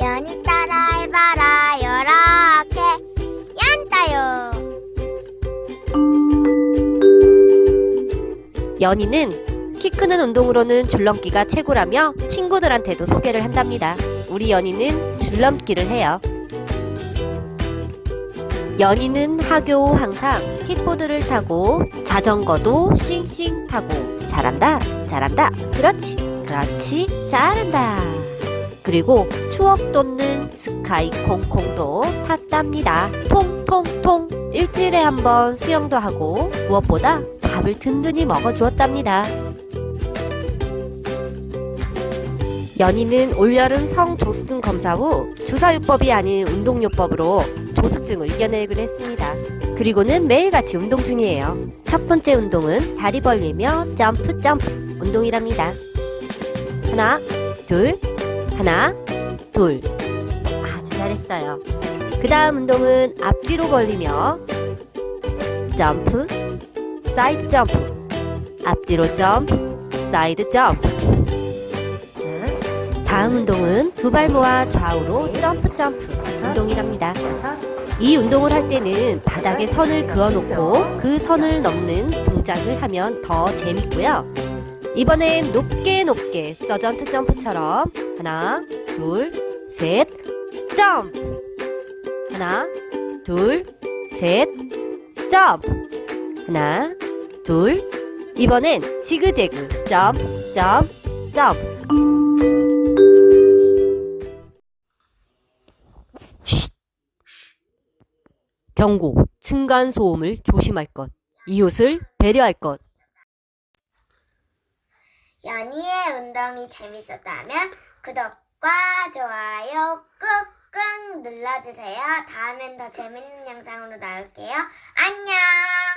연이 따라 해봐라 요렇게 얀따요 연희는 키 크는 운동으로는 줄넘기가 최고라며 친구들한테도 소개를 한답니다. 우리 연희는 줄넘기를 해요. 연희는 후 항상 킥보드를 타고 자전거도 싱싱 타고 잘한다 잘한다 그렇지 그렇지 잘한다 그리고 추억 돋는 스카이 콩콩도 탔답니다 통통통 일주일에 한 번 수영도 하고 무엇보다 밥을 든든히 먹어주었답니다 연희는 올여름 성조숙증 검사 후 주사요법이 아닌 운동요법으로 조숙증을 이겨내기로 했습니다. 그리고는 매일같이 운동 중이에요. 첫 번째 운동은 다리 벌리며 점프 점프 운동이랍니다. 하나, 둘, 하나, 둘. 아주 잘했어요. 그 다음 운동은 앞뒤로 벌리며 점프, 사이드 점프, 앞뒤로 점프, 사이드 점프. 자, 다음 운동은 두 발 모아 좌우로 점프 점프 운동이랍니다. 이 운동을 할 때는 바닥에 선을 그어놓고 그 선을 넘는 동작을 하면 더 재밌고요. 이번엔 높게 높게 서전트 점프처럼 하나, 둘, 셋, 점프. 하나, 둘, 셋, 점프. 하나, 둘. 이번엔 지그재그 점프, 점프, 점프. 쉿. 경고. 층간 소음을 조심할 것. 이웃을 배려할 것. 연희의 운동이 재밌었다면 구독과 좋아요 꾹꾹 눌러주세요. 다음엔 더 재밌는 영상으로 나올게요. 안녕!